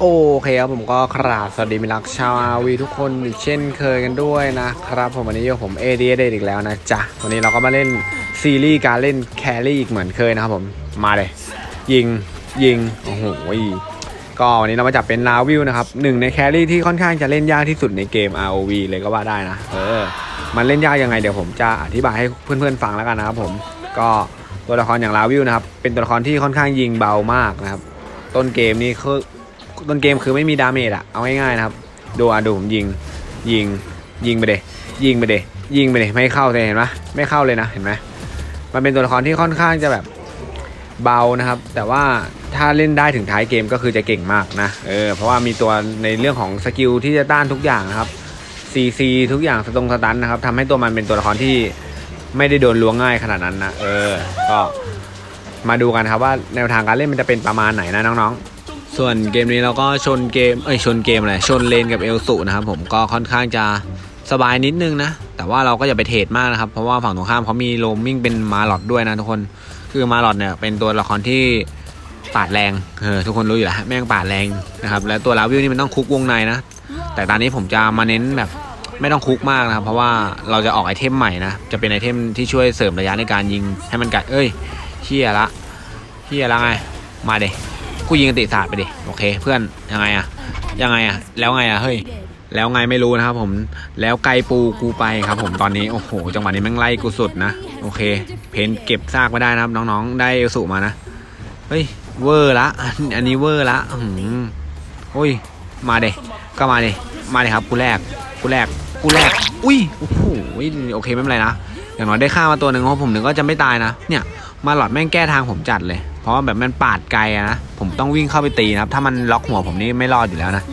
โอเคครับผมก็กราบสวัสดีมิตรรักชาวอาวีทุกคนอีกเช่นเคยกันด้วยนะครับผมวันนี้อยู่ผมเอเดียเดอีกแล้วนะจ๊ะวันนี้เราก็มาเล่นซีรีส์การเล่นแครี่อีกเหมือนเคยนะครับผมมาเลย ยิงยิงโอ้โหก็วันนี้เรามาจับเป็นลาวิวนะครับหนึ่งในแครี่ที่ค่อนข้างจะเล่นยากที่สุดในเกม ROV เลยก็ว่าได้นะเออมันเล่นยากยังไงเดี๋ยวผมจะอธิบายให้เพื่อนๆฟังแล้วกันนะครับผมก็ตัวละครอย่างลาวิวนะครับเป็นตัวละครที่ค่อนข้างยิงเบามากนะครับต้นเกมนี่คือ ต้นเกมคือไม่มีดาเมจอะเอาง่ายๆนะครับ ดูอะดูผมยิง ยิง ยิงไปเดยยิงไปเดยยิงไปเดไม่เข้าเลยเห็นไหมไม่เข้าเลยนะเห็นไหมมันเป็นตัวละครที่ค่อนข้างจะแบบเบานะครับ แต่ว่าถ้าเล่นได้ถึงท้ายเกมก็คือจะเก่งมากนะเออเพราะว่ามีตัวในเรื่องของสกิลที่จะต้านทุกอย่างนะครับ CC ทุกอย่างสตรงสตันนะครับทำให้ตัวมันเป็นตัวละครที่ไม่ได้โดนล้วงง่ายขนาดนั้นนะเออ ก็มาดูกันครับว่าแนวทางการเล่นมันจะเป็นประมาณไหนนะน้องๆ ส่วนเกมนี้เราก็ชนเกมเอ้ยชนเกมอะไรชนเลนกับเอลสุนะครับผมก็ค่อนข้างจะสบายนิดนึงนะ แต่ว่าเราก็อย่าไปเทรดมากนะครับ เพราะว่าฝั่งตรงข้ามเขามีโรมมิ่งเป็นมาลอดด้วยนะทุกคนคือมาลอดเนี่ยเป็นตัวละครที่ปาดแรงเออทุกคนรู้อยู่แล้วแม่งปาดแรงนะครับและตัวลาวิวนี่มันต้องคุกวงในนะ แต่ตอนนี้ผมจะมาเน้นแบบไม่ต้องคุกมากนะครับ เพราะว่าเราจะออกไอเทมใหม่นะจะเป็นไอเทมที่ช่วยเสริมระยะในการยิงให้มันกัดเอ้ยเฮียละเฮียละไงมาเด กูยิงติศาสตร์ไปดิโอเค เพื่อนยังไงอะยังไงอะแล้วไงอะเฮ้ยแล้วไงไม่รู้นะครับผมแล้วไกลปูกูไปครับผมตอนนี้โอ้โหจังหวะนี้แม่งไล่กูสุดนะโอเค เพนเก็บซากไม่ได้นะครับน้องๆ ได้เอลสุมานะเฮ้ยเวอร์ละอันนี้เวอร์ละอืมโอ้ยมาเดก็มาเดมาเดครับกูแรกกูแรกกูแรกอุ้ยโอ้โหโอเคไม่เป็นไรนะอย่างน้อยได้ฆ่ามาตัวหนึ่งเพราะผมหนึ่งก็จะไม่ตายนะเนี่ยมาหลอดแม่งแก้ทางผมจัดเลย ราะว่าแบบมันปาดไกลอะนะ ผมต้องวิ่งเข้าไปตีนะครับ ถ้ามันล็อกหัวผมนี่ไม่รอดอยู่แล้วนะ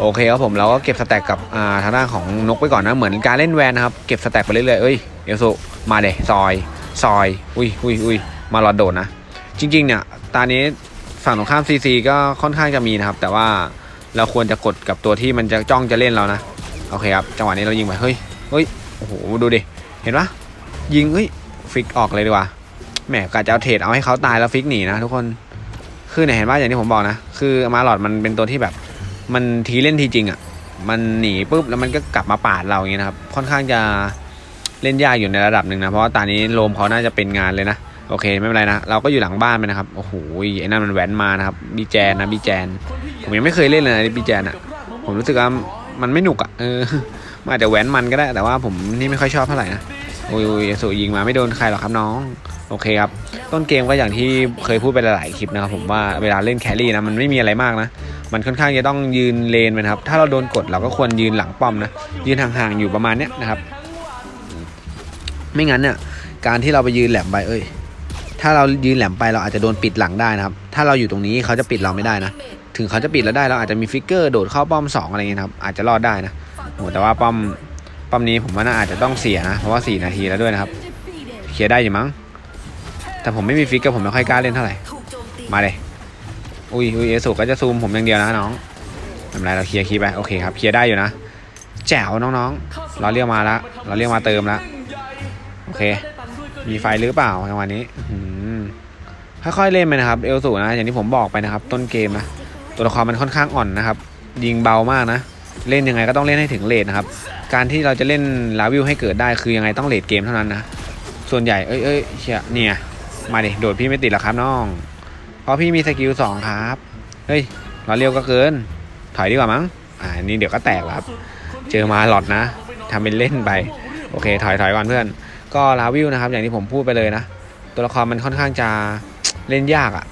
โอเคครับผมเราก็เก็บสแต็กกับอ่าทางด้านของนกไปก่อนนะ เหมือนการเล่นแวนนะครับ เก็บสแต็กไปเรื่อยๆเอ้ยเอลสุมาเดซอย ซอย อุ้ยอุ้ยอุ้ยมาหลอดโดดนะ จริง ๆ เนี่ย ตอนนี้ฝั่งตรงข้ามซีซีก็ค่อนข้างจะมีนะครับ แต่ว่าเราควรจะกดกับตัวที่มันจะจ้องจะเล่นเรานะ โอเคครับ จังหวะนี้เรายิงไป เฮ้ย เฮ้ย โอ้โห ดูดิ เห็นปะยิง เฮ้ย ฟิกออกเลยดีกว่า แหมกะจะเอาเทรดเอาให้เขาตายแล้วฟิกหนีนะทุกคนคือเนี่ยเห็นว่าอย่างที่ผมบอกนะ คือมาหลอดมันเป็นตัวที่แบบ มันทีเล่นทีจริงอะ่ะมันหนีปุ๊บแล้วมันก็กลับมาปาดเราอย่างเงี้ยนะครับค่อนข้างจะเล่นยากอยู่ในระดับหนึ่งนะเพราะว่าตอนนี้โลมเขาน่าจะเป็นงานเลยนะโอเคไม่เป็นไรนะเราก็อยู่หลังบ้านไปนะครับโอ้โหไอ้นั่นมันแหวนมานะครับบีแจนนะบีแจน ผมยังไม่เคยเล่นเลยนะบีแจนอะ่ะผมรู้สึกว่ามันไม่หนุกอะ่ะเออมันอาจจะแหวนมันก็ได้แต่ว่าผมนี่ไม่ค่อยชอบเท่าไหร่นะ โอ้ยสูยิงมาไม่โดนใครหรอกครับน้อง โอเคครับ ต้นเกมก็อย่างที่เคยพูดไปหลายคลิปนะครับผมว่าเวลาเล่นแครี่นะมันไม่มีอะไรมากนะ มันค่อนข้างจะต้องยืนเลนไปนะครับ ถ้าเราโดนกดเราก็ควรยืนหลังป้อมนะ ยืนห่างๆอยู่ประมาณเนี้ยนะครับ ไม่งั้นเนี่ยการที่เราไปยืนแหลมไปเอ้ย ถ้าเรายืนแหลมไปเราอาจจะโดนปิดหลังได้นะครับ ถ้าเราอยู่ตรงนี้เขาจะปิดเราไม่ได้นะ ถึงเขาจะปิดเราได้เราอาจจะมีฟิกเกอร์โดดเข้าป้อมสองอะไรเงี้ยครับ อาจจะรอดได้นะโหแต่ว่าป้อม ป้อมนี้ผมว่าน่าอาจจะต้องเสียนะ เพราะว่าสี่นาทีแล้วด้วยนะครับ เคลียร์ได้อยู่มั้ง แต่ผมไม่มีฟิกกอร์ผมไม่ค่อยกล้าเล่นเท่าไหร่ มาเลย อุ้ยอุ้ยเอสุก็จะซูมผมอย่างเดียวนะน้องทำไรเราเคลียร์คีไป โอเคครับ เคลียร์ได้อยู่นะ แจ๋วน้องๆ เราเรียกมาละ เราเรียกมาเติมละ โอเค มีไฟหรือเปล่าจังหวะนี้อืมค่อยๆเล่นไปนะครับ เอลสูนะ อย่างที่ผมบอกไปนะครับ ต้นเกมนะ ตัวละครมันค่อนข้างอ่อนนะครับ ยิงเบามากนะ เล่นยังไงก็ต้องเล่นให้ถึงเลทนะครับ การที่เราจะเล่นลาวิวให้เกิดได้คือยังไงต้องเลทเกมเท่านั้นนะ ส่วนใหญ่เอ้ยเอ้ยเชียเนี่ย มาดิโดดพี่ไม่ติดหรอกครับน้อง เพราะพี่มีสกิลสองครับ เฮ้ยล้อเลี้ยวก็เกิน ถอยดีกว่ามั้ง อ่านนี้เดี๋ยวก็แตกครับ เจอมาหลอดนะทำเป็นเล่นไป โอเค ถอยถอยก่อนเพื่อน ก็ลาวิวนะครับ อย่างที่ผมพูดไปเลยนะ ตัวละครมันค่อนข้างจะเล่นยากอะ่ะ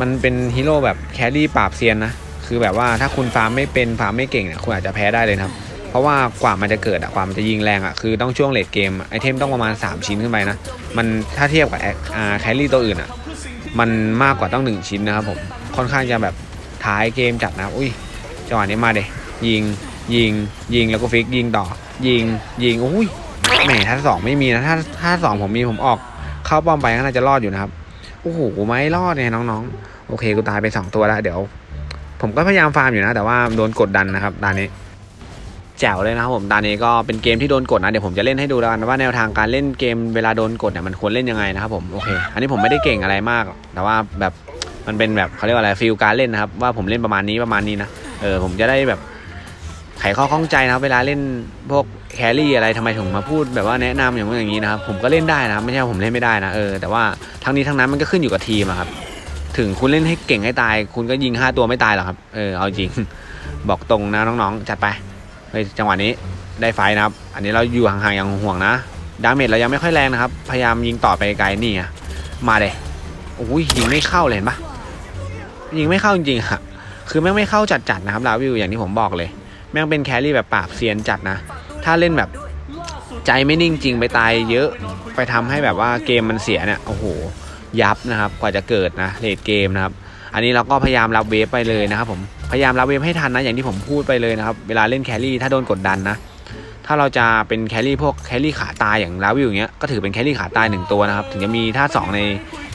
มันเป็นฮีโร่แบบแครี่ปราบเซียนนะ คือแบบว่าถ้าคุณฟาร์มไม่เป็นฟาร์มไม่เก่งเนี่ยคุณอาจจะแพ้ได้เลยครับ เพราะว่ากว่ามันจะเกิดอะกว่ามันจะยิงแรงอะคือต้องช่วงเลดเกมไอเทมต้องประมาณ 3 ชิ้นขึ้นไปนะ มันถ้าเทียบกับแครี่ตัวอื่นอะมันมากกว่าต้อง 1 ชิ้นนะครับผมค่อนข้างจะแบบท้ายเกมจัดนะอุ้ยจังหวะนี้มาเดยยิงยิงยิงแล้วก็ฟิกยิงต่อ ยิงยิงอุ้ยแหมถ้าสองไม่มีนะถ้าถ้าสองผมมีผมออกเข้าป้อมไปก็น่าจะรอดอยู่นะครับโอ้โหไม่รอดเนี่ยน้องๆ โอเคกูตายไปสองตัวแล้วเดี๋ยว ผมก็พยายามฟาร์มอยู่นะ แต่ว่าโดนกดดันนะครับตอนนี้ จ๋วเลยนะครับผมตอนนี้ก็เป็นเกมที่โดนกดนะเดี๋ยวผมจะเล่นให้ดูแล้วกันว่าแนวทางการเล่นเกมเวลาโดนกดเนี่ยมันควรเล่นยังไงนะครับผมโอเค อันนี้ผมไม่ได้เก่งอะไรมาก แต่ว่าแบบมันเป็นแบบเขาเรียกว่าอะไรฟิลการเล่นนะครับว่าผมเล่นประมาณนี้ประมาณนี้นะเออผมจะได้แบบไขข้อข้องใจนะครับ เวลาเล่นพวกแครี่อะไรทำไมถึงมาพูดแบบว่าแนะนำอย่างนู้นอย่างนี้นะครับผมก็เล่นได้นะไม่ใช่ว่าผมเล่นไม่ได้นะเออแต่ว่าทั้งนี้ทั้งนั้นมันก็ขึ้นอยู่กับทีมครับถึงคุณเล่นให้เก่งให้ตาย คุณก็ยิงห้าตัวไม่ตายหรอกครับ เออ เอาจริง บอกตรงนะน้องๆ จัดไป เฮ้ยจังหวะนี้ได้ไฟนะครับ อันนี้เราอยู่ห่างๆอย่างห่วงนะ ดาเมจเรายังไม่ค่อยแรงนะครับ พยายามยิงต่อไปไกลนี่ไงมาเลยโอ้ยยิงไม่เข้าเลยเห็นปะยิงไม่เข้าจริงๆอะคือแม่งไม่เข้าจัดๆนะครับลาวิวอย่างที่ผมบอกเลย แม่งเป็นแครี่แบบปราบเซียนจัดนะ ถ้าเล่นแบบใจไม่นิ่งจริงไปตายเยอะไปทำให้แบบว่าเกมมันเสียเนี่ยโอ้โหยับนะครับ กว่าจะเกิดนะเลดเกมนะครับ อันนี้เราก็พยายามรับเวฟไปเลยนะครับผมพยายามรับเวฟให้ทันนะอย่างที่ผมพูดไปเลยนะครับเวลาเล่นแครี่ถ้าโดนกดดันนะถ้าเราจะเป็นแครี่พวกแครี่ขาตายอย่างลาวิวอย่างเงี้ยก็ถือเป็นแครี่ขาตายหนึ่งตัวนะครับถึงจะมีท่าสองใน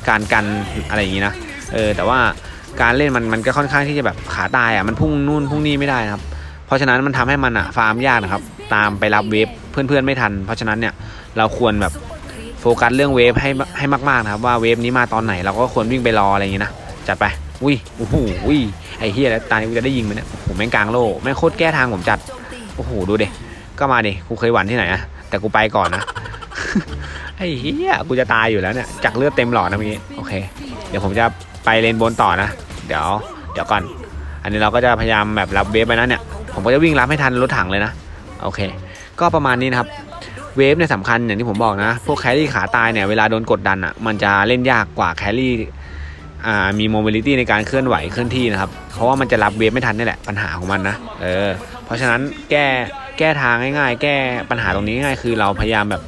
การกันอะไรอย่างงี้นะเออแต่ว่าการเล่นมันมันก็ค่อนข้างที่จะแบบขาตายอะมันพุ่งนู่นพุ่งนี่ไม่ได้นะครับเพราะฉะนั้นมันทำให้มันอะฟาร์มยากนะครับตามไปรับเวฟเพื่อนๆไม่ทัน เพราะฉะนั้นเนี่ยเราควรแบบโฟกัสเรื่องเวฟให้ให้มากๆนะครับว่าเวฟนี้มาตอนไหนเราก็ควรวิ่งไปรออะไรอย่างงี้นะจัดไป อุ้ยโอ้โหอุ้ยไอ้เฮียแล้วตานี้กูจะได้ยิงไหมเนี่ยผมแม่งกลางโล่แม่งโคตรแก้ทางผมจัดโอ้โหดูเด็ก็มาดิกูเคยหวันที่ไหนอะแต่กูไปก่อนนะไอ้เฮียกูจะตายอยู่แล้วเนี่ยจากเลือดเต็มหลอดนะเมื่อกี้โอเค เดี๋ยวผมจะไปเลนบนต่อนะ เดี๋ยวเดี๋ยวก่อน อันนี้เราก็จะพยายามแบบรับเวฟไปนะเนี่ยผมก็จะวิ่งรับให้ทันรถถังเลยนะโอเค ก็ประมาณนี้นะครับเวฟเนี่ยสำคัญอย่างที่ผมบอกนะ พวกแครี่ขาตายเนี่ยเวลาโดนกดดันอะมันจะเล่นยากกว่าแครี่ มีโมบิลิตี้ในการเคลื่อนไหวเคลื่อนที่นะครับ เพราะว่ามันจะรับเวฟไม่ทันนี่แหละปัญหาของมันนะ เออ เพราะฉะนั้นแก้แก้ทางง่ายๆ แก้ปัญหาตรงนี้ง่ายคือเราพยายามแบบ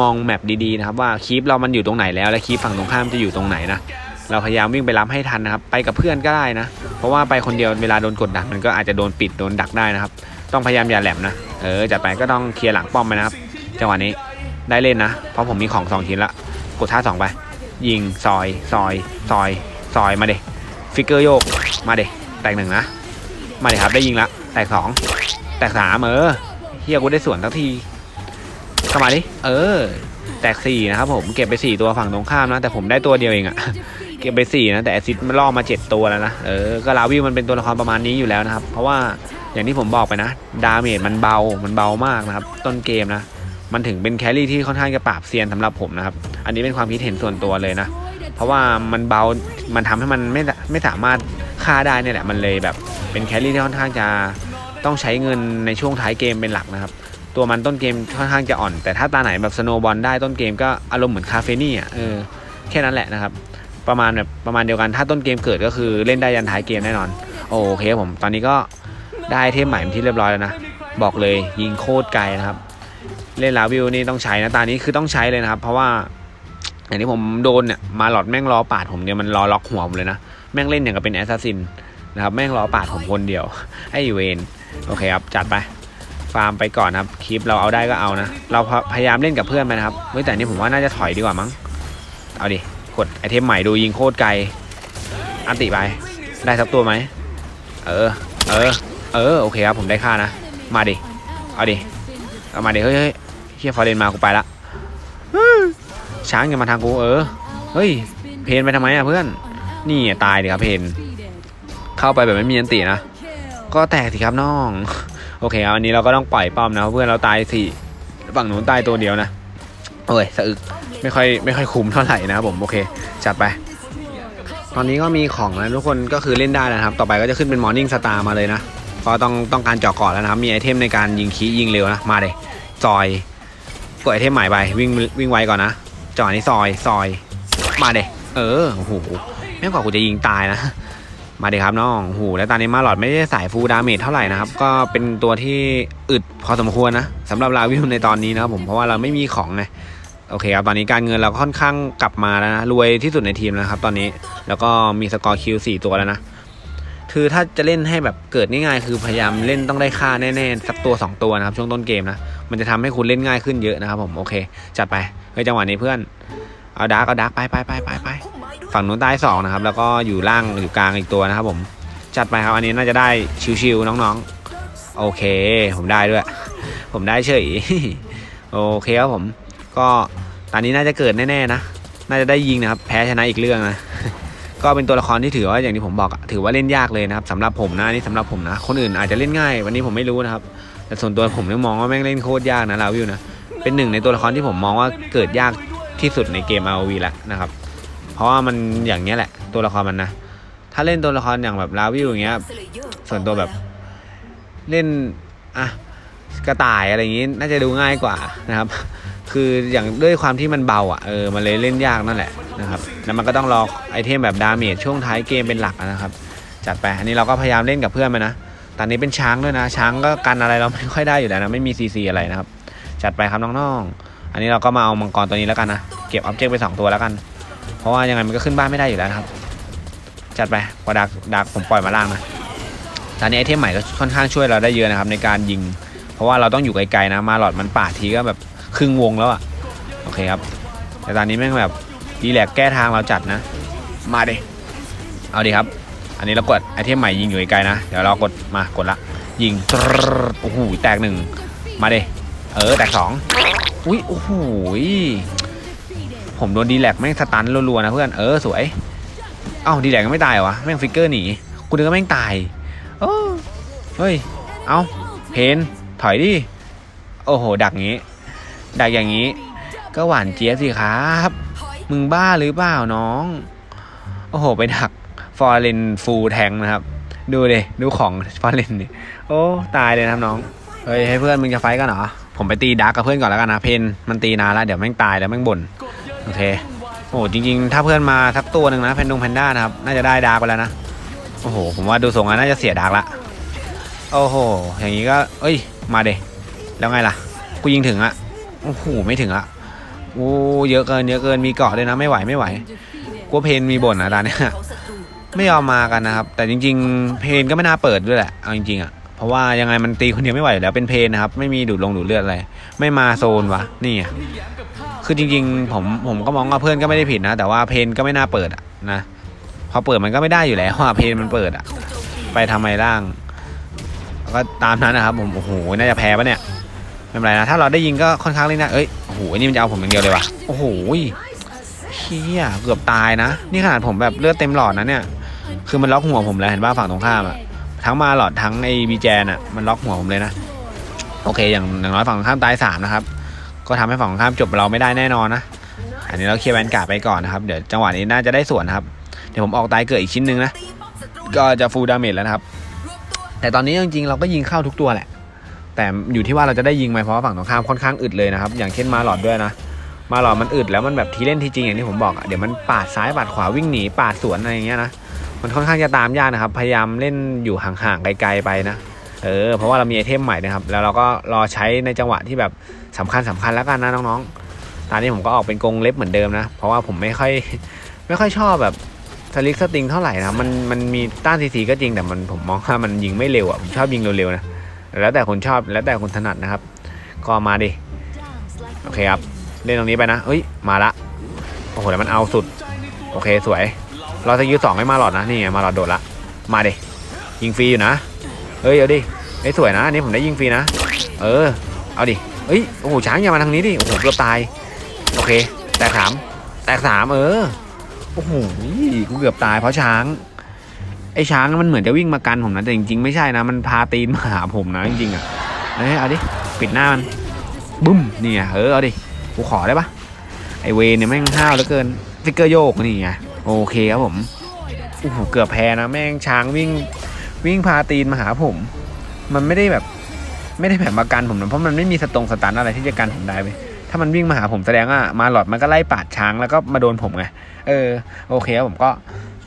มองแมปดีๆนะครับว่าคีปเรามันอยู่ตรงไหนแล้ว และคีปฝั่งตรงข้ามจะอยู่ตรงไหนนะเราพยายามวิ่งไปรับให้ทันนะครับ ไปกับเพื่อนก็ได้นะ เพราะว่าไปคนเดียวเวลาโดนกดดันมันก็อาจจะโดนปิดโดนดักได้นะครับ ต้องพยายามอย่าแหลมนะ เออจัดไปก็ต้องเคลียร์หลังป้อมไปนะครับ จังหวะนี้ได้เล่นนะ เพราะผมมีของสองชิ้นละ กดท่าสองไป ยิงซอยซอยซอยซอยมาเดฟิกเกอร์โยกมาเดแตกหนึ่งนะ มาเดครับได้ยิงละแตกสองแตกสามเออเฮียกูได้ส่วนทักทีเข้ามาดิเออ แตกสี่นะครับผมเก็บไปสี่ตัวฝั่งตรงข้ามนะแต่ผมได้ตัวเดียวเองอะเก็บไปสี่นะแต่แอซิดมันล่อมาเจ็ดตัวแล้วนะเออก็ลาวิวมันเป็นตัวละครประมาณนี้อยู่แล้วนะครับ เพราะว่าอย่างที่ผมบอกไปนะ ดาเมจมันเบามันเบามากนะครับ ต้นเกมนะ มันถึงเป็นแครี่ที่ค่อนข้างจะปราบเซียนสำหรับผมนะครับ อันนี้เป็นความคิดเห็นส่วนตัวเลยนะ เพราะว่ามันเบา มันทำให้มันไม่ไม่สามารถฆ่าได้เนี่ยแหละ มันเลยแบบเป็นแครี่ที่ค่อนข้างจะต้องใช้เงินในช่วงท้ายเกมเป็นหลักนะครับ ตัวมันต้นเกมค่อนข้างจะอ่อน แต่ถ้าตาไหนแบบสโนบอลได้ต้นเกมก็อารมณ์เหมือนคาเฟนี่อะ เออ แค่นั้นแหละนะครับ ประมาณแบบประมาณเดียวกัน ถ้าต้นเกมเกิดก็คือเล่นได้ยันท้ายเกมแน่นอน โอเคผม ตอนนี้ก็ได้เทมใหม่เป็นที่เรียบร้อยแล้วนะ บอกเลยยิงโคตรไกลนะครับ เล่นลาวิวนี่ต้องใช้นะตานี้คือต้องใช้เลยนะครับ เพราะว่าอย่างที่ผมโดนเนี่ยมาหลอดแม่งรอปาดผมเนี่ยมันรอล็อกหัวผมเลยนะแม่งเล่นอย่างกับเป็นแอสซัสซินนะครับแม่งรอปาดผมคนเดียวไอ้เวนโอเคครับจัดไปฟาร์มไปก่อนครับคลิปเราเอาได้ก็เอานะเราพยายามเล่นกับเพื่อนไปนะครับเฮ้ยแต่นี่ผมว่าน่าจะถอยดีกว่ามั้งเอาดิกดไอเทมใหม่ดูยิงโคตรไกลอันติไปได้สักตัวไหมเออเออเออโอเคครับผมได้ค่านะมาดิเอาดิเอามาดิเฮ้ย เฮียฟอเรนมากูไปละช้างอย่ามาทางกูเออ เฮ้ย เพนไปทำไมอะเพื่อน นี่อะตายดิครับเพน เข้าไปแบบไม่มีอันตินะ ก็แตกสิครับน้อง โอเคเอาอันนี้เราก็ต้องปล่อยป้อมนะเพื่อนเราตายสี่ฝั่งหนูนตายตัวเดียวนะโอ้ยสะอึกไม่ค่อยไม่ค่อยคุ้มเท่าไหร่นะครับผมโอเคจัดไป ตอนนี้ก็มีของแล้วทุกคนก็คือเล่นได้แล้วนะครับ ต่อไปก็จะขึ้นเป็นมอร์นิ่งสตาร์มาเลยนะก็ต้องต้องการเจาะเกาะแล้วนะครับมีไอเทมในการยิงคียิงเร็วนะมาเลยซอย กดไอเทมใหม่ไปวิ่งวิ่งไวก่อนนะจอดนี้ซอยซอยมาเดเออโอ้โหแม่งกว่ากูจะยิงตายนะ มาเดครับน้องโอ้โหแล้วตอนนี้มาหลอดไม่ได้สายฟูลดาเมจเท่าไหร่นะครับ ก็เป็นตัวที่อึดพอสมควรนะสำหรับลาวิวในตอนนี้นะครับผมเพราะว่าเราไม่มีของไงโอเคครับตอนนี้การเงินเราค่อนข้างกลับมาแล้วนะรวยที่สุดในทีมแล้วครับ ตอนนี้แล้วก็มีสกอร์คิวสี่ตัวแล้วนะคือถ้าจะเล่นให้แบบเกิดง่ายๆคือพยายามเล่นต้องได้ค่าแน่ๆสักตัว 2 ตัวนะครับช่วงต้นเกมนะ มันจะทำให้คุณเล่นง่ายขึ้นเยอะนะครับผมโอเคจัดไปเฮ้ยจังหวะนี้เพื่อนเอาดาร์กเอาดาร์กไปไปไปไปไปฝั่งนู้นใต้สองนะครับแล้วก็อยู่ล่างอยู่กลางอีกตัวนะครับผมจัดไปครับอันนี้น่าจะได้ชิวๆน้องๆ โอเค ผมได้ด้วย ผมได้เฉยโอเคครับผม ก็ตอนนี้น่าจะเกิดแน่ๆนะน่าจะได้ยิงนะครับ แพ้ชนะอีกเรื่องนะก็เป็นตัวละครที่ถือว่าอย่างที่ผมบอกถือว่าเล่นยากเลยนะครับสำหรับผมนะอันนี่สำหรับผมนะ คนอื่นอาจจะเล่นง่าย วันนี้ผมไม่รู้นะครับ แต่ส่วนตัวผมเนี่ยมองว่าแม่งเล่นโคตรยากนะลาวิวนะเป็นหนึ่งในตัวละครที่ผมมองว่าเกิดยากที่สุดในเกม ROV แล้วนะครับ เพราะว่ามันอย่างเนี้ยแหละ ตัวละครมันนะ ถ้าเล่นตัวละครอย่างแบบลาวิวอย่างเงี้ย ส่วนตัวแบบเล่นอะกระต่ายอะไรอย่างงี้น่าจะดูง่ายกว่านะครับ คืออย่างด้วยความที่มันเบาอะเออมันเลยเล่นยากนั่นแหละนะครับแล้วมันก็ต้องรอไอเทมแบบดาเมจช่วงท้ายเกมเป็นหลักนะครับ จัดไปอันนี้เราก็พยายามเล่นกับเพื่อนไปนะ ตอนนี้เป็นช้างด้วยนะ ช้างก็กันอะไรเราไม่ค่อยได้อยู่แล้วนะ ไม่มีซีซีอะไรนะครับ จัดไปครับน้องๆ อันนี้เราก็มาเอามังกรตัวนี้แล้วกันนะ เก็บออบเจกต์ไปสองตัวแล้วกัน เพราะว่ายังไงมันก็ขึ้นบ้านไม่ได้อยู่แล้วครับ จัดไปพอดักดักผมปล่อยมาล่างนะ ตอนนี้ไอเทมใหม่ก็ค่อนข้างช่วยเราได้เยอะนะครับในการยิง เพราะว่าเราต้องอยู่ไกลๆนะ มาหลอดมันป่าทีก็แบบครึ่งวงแล้วอะโอเคครับ แต่ตอนนี้แม่งแบบดีแลกแก้ทางเราจัดนะ มาดิ เอาดิครับ อันนี้เรากดไอเทมใหม่ยิงอยู่ไกลนะ เดี๋ยวเรากดมากดละ ยิงโอ้โหแตกหนึ่งมาเดเออแตกสองอุ้ยโอ้โหผมโดนดีแลกแม่งสตันรัวๆนะเพื่อนเออสวยเอ้าดีแลกก็ไม่ตายเหรอวะแม่งฟิกเกอร์หนีกูนึกว่าแม่งตายโอ้เฮ้ยเอ้าเพนถอยดิโอ้โห ดักงี้ ดักอย่างนี้ ก็หวานเจี๊ยบสิครับ มึงบ้าหรือเปล่าน้อง โอ้โห ไปดัก ฟอร์เรนฟูลแทงนะครับ ดูเลยดูของฟอร์เรนดิโอ้ตายเลยนะครับน้องเฮ้ยให้เพื่อนมึงจะไฟกันเหรอผมไปตีดักกับเพื่อนก่อนแล้วกันนะเพนมันตีนานแล้วเดี๋ยวแม่งตายแล้วแม่งบ่นโอเคโอ้จริง ๆ ถ้าเพื่อนมาสักตัวหนึ่งนะแพนดงแพนด้านะครับน่าจะได้ดาร์กไปแล้วนะโอ้โหผมว่าดูทรงแล้วน่าจะเสียดาร์กละโอ้โหอย่างนี้ก็เอ้ยมาเดแล้วไงล่ะกูยิงถึงอะโอ้โหไม่ถึงอะโอ้เยอะเกินเยอะเกินมีเกาะด้วยนะไม่ไหวไม่ไหวกลัวเพนมีบ่นนะตอนเนี้ย ไม่ยอมมากันนะครับ แต่จริง ๆ เพนก็ไม่น่าเปิดด้วยแหละเอาจริงๆอะเพราะว่ายังไงมันตีคนเดียวไม่ไหวอยู่แล้วเป็นเพนนะครับ ไม่มีดูดลงดูดเลือดอะไรไม่มาโซนวะนี่คือจริง ๆ ผมผมก็มองว่าเพื่อนก็ไม่ได้ผิดนะ แต่ว่าเพนก็ไม่น่าเปิดอะนะพอเปิดมันก็ไม่ได้อยู่แล้วว่าเพนมันเปิดอะไปทำไมล่าง ก็ตามนั้นนะครับ ผมโอ้โหน่าจะแพ้ปะเนี่ยไม่เป็นไรนะถ้าเราได้ยิงก็ค่อนข้างเล่นได้เอ้ยโอ้โหนี่มันจะเอาผมอย่างเดียวเลยวะโอ้โหเฮียเกือบตายนะ นี่ขนาดผมแบบเลือดเต็มหลอดนะเนี่ย คือมันล็อกหัวผมแล้วเห็นป่ะฝั่งตรงข้ามอะทั้งมาหลอดทั้งไอ้บีแจนอะมันล็อกหัวผมเลยนะ โอเค อย่างอย่างน้อยฝั่งตรงข้ามตายสามนะครับ ก็ทำให้ฝั่งตรงข้ามจบเราไม่ได้แน่นอนนะ อันนี้เราเคลียร์แวนการ์ดไปก่อนนะครับ เดี๋ยวจังหวะนี้น่าจะได้ส่วนนะครับ เดี๋ยวผมออกตายเกิดอีกชิ้นหนึ่งนะ ก็จะฟูลดาเมจแล้วนะครับ แต่ตอนนี้จริงๆเราก็ยิงเข้าทุกตัวแหละ แต่อยู่ที่ว่าเราจะได้ยิงไหมเพราะว่าฝั่งตรงข้ามค่อนข้างอึดเลยนะครับ อย่างเช่นมาหลอดด้วยนะมาหลอดมันอึดแล้วมันแบบทีเล่นทีจริงอย่างที่ผมบอกอะเดี๋ยวมันปาดซ้ายปาดขวาวิ่งหนีปาดสวนอะไรอย่างเงี้ยนะ มันค่อนข้างจะตามยากนะครับ พยายามเล่นอยู่ห่างๆไกลๆไปนะเออเพราะว่าเรามีไอเทมใหม่นะครับ แล้วเราก็รอใช้ในจังหวะที่แบบสำคัญสำคัญแล้วกันนะน้องๆ ตอนนี้ผมก็ออกเป็นกรงเล็บเหมือนเดิมนะ เพราะว่าผมไม่ค่อยไม่ค่อยชอบแบบสลิกสติงเท่าไหร่นะมันมันมีต้านซีซีก็จริงแต่มันผมมองว่ามันยิงไม่เร็วอะผมชอบยิงเร็วๆนะแล้วแต่คนชอบแล้วแต่คนถนัดนะครับ ก็มาดิโอเคครับเล่นตรงนี้ไปนะเฮ้ยมาละโอ้โหแล้วมันเอาสุด โอเคสวย เราจะยืดสองให้มาหลอดนะนี่ไงมาหลอดโดดละมาดิยิงฟรีอยู่นะเฮ้ยเอาดิเฮ้สวยนะอันนี้ผมได้ยิงฟรีนะ เออเอาดิเฮ้ยโอ้โหช้างอย่ามาทางนี้ดิโอ้โหเกือบตายโอเค แตกสามแตกสามเออโอ้โหกูเกือบตายเพราะช้างไอ้ช้างมันเหมือนจะวิ่งมากันผมนะแต่จริงๆไม่ใช่นะมันพาตีนมาหาผมนะจริงๆอะเอ้ยเอาดิปิดหน้ามันบึ้มนี่ไงเออเอาดิกูขอได้ปะไอเวรเนี่ยแม่งห้าวเหลือเกินฟิกเกอร์โยกนี่ไง โอเคครับผมโอ้โหเกือบแพ้นะแม่งช้างวิ่งวิ่งพาตีนมาหาผม มันไม่ได้แบบ ไม่ได้แบบมากันผมนะเพราะมันไม่มีสตรงสตันอะไรที่จะกันผมได้เว้ยถ้ามันวิ่งมาหาผมแสดงว่ามาหลอดมันก็ไล่ปาดช้างแล้วก็มาโดนผมไงเออโอเคครับผมก็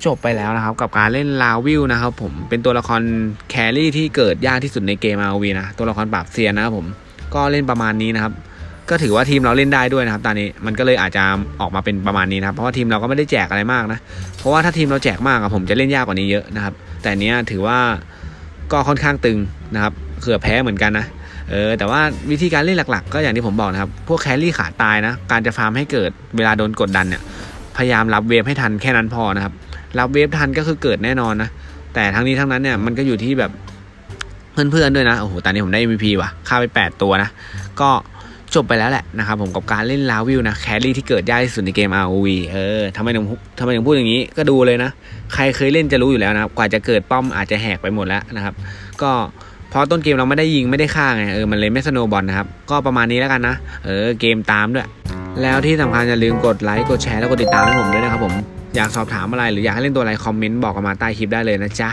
จบไปแล้วนะครับ กับการเล่นลาวิวนะครับผมเป็นตัวละครแครี่ที่เกิดยากที่สุดในเกม RV นะตัวละครปราบเซียนนะครับผมก็เล่นประมาณนี้นะครับ ก็ถือว่าทีมเราเล่นได้ด้วยนะครับตอนนี้มันก็เลยอาจจะออกมาเป็นประมาณนี้นะครับเพราะว่าทีมเราก็ไม่ได้แจกอะไรมากนะเพราะว่าถ้าทีมเราแจกมากอะผมจะเล่นยากกว่านี้เยอะนะครับ แต่เนี้ยถือว่าก็ค่อนข้างตึงนะครับเกือบแพ้เหมือนกันนะเออแต่ว่าวิธีการเล่นหลัก ๆ ก็อย่างที่ผมบอกนะครับ พวกแครี่ขาตายนะ การจะฟาร์มให้เกิดเวลาโดนกดดันเนี่ยพยายามรับเวฟให้ทันแค่นั้นพอนะครับรับเวฟทันก็คือเกิดแน่นอนนะแต่ทั้งนี้ทั้งนั้นเนี่ยมันก็อยู่ที่แบบเพื่อนๆด้วยนะโอ้โหตอนนี้ผมได้ MVP ว่ะฆ่าไป 8 ตัวนะก็ จบไปแล้วแหละนะครับผมกับการเล่นลาวิวนะแครี่ที่เกิดยากที่สุดในเกม ROV เออทำไมถึงทำไมถึงพูดอย่างนี้ก็ดูเลยนะ ใครเคยเล่นจะรู้อยู่แล้วนะครับ กว่าจะเกิดป้อมอาจจะแหกไปหมดแล้วนะครับ ก็เพราะต้นเกมเราไม่ได้ยิงไม่ได้ฆ่าไงเออมันเลยไม่สโนบอลนะครับ ก็ประมาณนี้แล้วกันนะ เออเกมตามด้วย แล้วที่สำคัญอย่าลืมกดไลค์กดแชร์แล้วกดติดตามให้ผมด้วยนะครับผมอยากสอบถามอะไรหรืออยากให้เล่นตัวอะไรคอมเมนต์บอกกันมาใต้คลิปได้เลยนะจ๊ะ